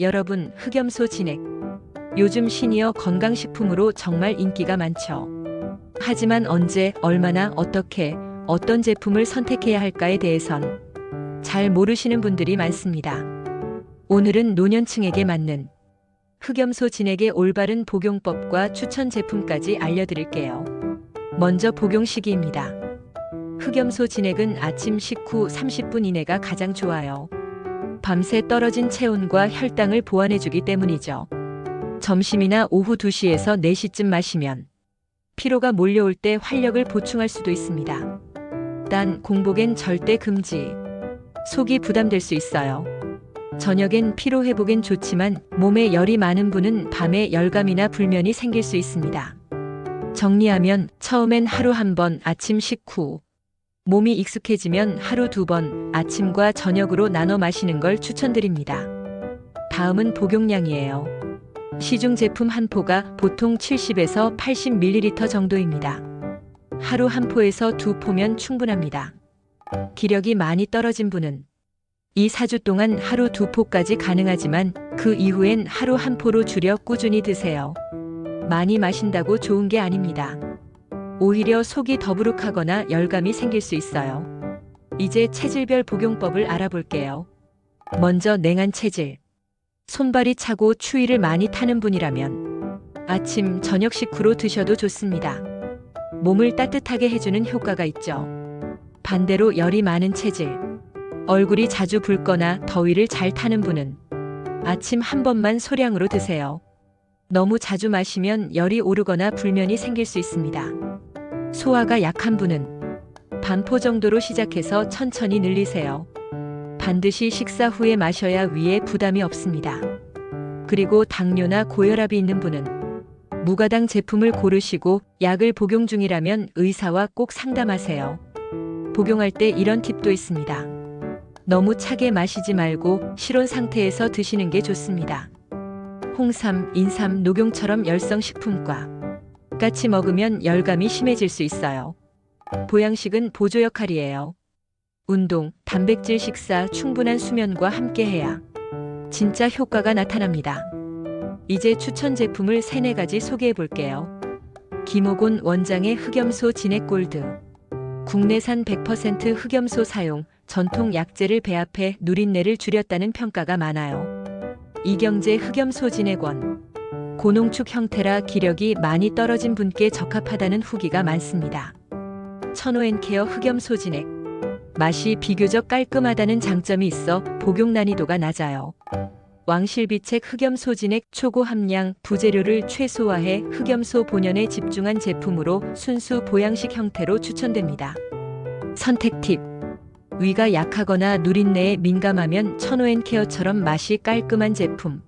여러분, 흑염소 진액. 요즘 시니어 건강식품으로 정말 인기가 많죠. 하지만 언제, 얼마나, 어떻게, 어떤 제품을 선택해야 할까에 대해선 잘 모르시는 분들이 많습니다. 오늘은 노년층에게 맞는 흑염소 진액의 올바른 복용법과 추천 제품까지 알려드릴게요. 먼저 복용 시기입니다. 흑염소 진액은 아침 식후 30분 이내가 가장 좋아요. 밤새 떨어진 체온과 혈당을 보완해주기 때문이죠. 점심이나 오후 2시에서 4시쯤 마시면 피로가 몰려올 때 활력을 보충할 수도 있습니다. 단 공복엔 절대 금지. 속이 부담될 수 있어요. 저녁엔 피로 회복엔 좋지만 몸에 열이 많은 분은 밤에 열감이나 불면이 생길 수 있습니다. 정리하면 처음엔 하루 한 번 아침 식후 몸이 익숙해지면 하루 두 번 아침과 저녁으로 나눠 마시는 걸 추천드립니다. 다음은 복용량이에요. 시중 제품 한 포가 보통 70에서 80ml 정도입니다. 하루 한 포에서 두 포면 충분합니다. 기력이 많이 떨어진 분은 이 4주 동안 하루 두 포까지 가능하지만 그 이후엔 하루 한 포로 줄여 꾸준히 드세요. 많이 마신다고 좋은 게 아닙니다. 오히려 속이 더부룩하거나 열감이 생길 수 있어요. 이제 체질별 복용법을 알아볼게요. 먼저 냉한 체질. 손발이 차고 추위를 많이 타는 분이라면 아침, 저녁 식후로 드셔도 좋습니다. 몸을 따뜻하게 해주는 효과가 있죠. 반대로 열이 많은 체질. 얼굴이 자주 붉거나 더위를 잘 타는 분은 아침 한 번만 소량으로 드세요. 너무 자주 마시면 열이 오르거나 불면이 생길 수 있습니다. 소화가 약한 분은 반포 정도로 시작해서 천천히 늘리세요. 반드시 식사 후에 마셔야 위에 부담이 없습니다. 그리고 당뇨나 고혈압이 있는 분은 무가당 제품을 고르시고 약을 복용 중이라면 의사와 꼭 상담하세요. 복용할 때 이런 팁도 있습니다. 너무 차게 마시지 말고 실온 상태에서 드시는 게 좋습니다. 홍삼, 인삼, 녹용처럼 열성식품과 같이 먹으면 열감이 심해질 수 있어요. 보양식은 보조 역할이에요. 운동, 단백질 식사, 충분한 수면과 함께 해야 진짜 효과가 나타납니다. 이제 추천 제품을 세네 가지 소개해 볼게요. 김호곤 원장의 흑염소 진액 골드. 국내산 100% 흑염소 사용, 전통 약재를 배합해 누린내를 줄였다는 평가가 많아요. 이경재 흑염소 진액원. 고농축 형태라 기력이 많이 떨어진 분께 적합하다는 후기가 많습니다. 천호앤케어 흑염 소 진액. 맛이 비교적 깔끔하다는 장점이 있어 복용 난이도가 낮아요. 왕실비책 흑염소 진액 초고 함량 부재료를 최소화해 흑염소 본연에 집중한 제품으로 순수 보양식 형태로 추천됩니다. 선택 팁. 위가 약하거나 누린내에 민감하면 천호앤케어처럼 맛이 깔끔한 제품.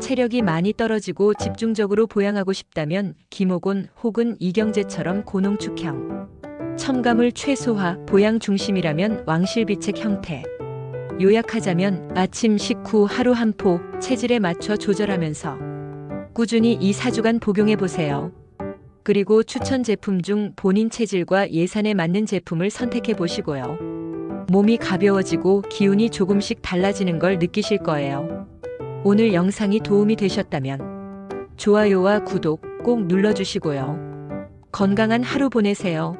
체력이 많이 떨어지고 집중적으로 보양하고 싶다면 김호곤 혹은 이경재처럼 고농축형. 첨가물 최소화, 보양 중심이라면 왕실비책 형태. 요약하자면 아침 식후 하루 한 포 체질에 맞춰 조절하면서 꾸준히 이 4주간 복용해 보세요. 그리고 추천 제품 중 본인 체질과 예산에 맞는 제품을 선택해 보시고요. 몸이 가벼워지고 기운이 조금씩 달라지는 걸 느끼실 거예요. 오늘 영상이 도움이 되셨다면 좋아요와 구독 꼭 눌러주시고요. 건강한 하루 보내세요.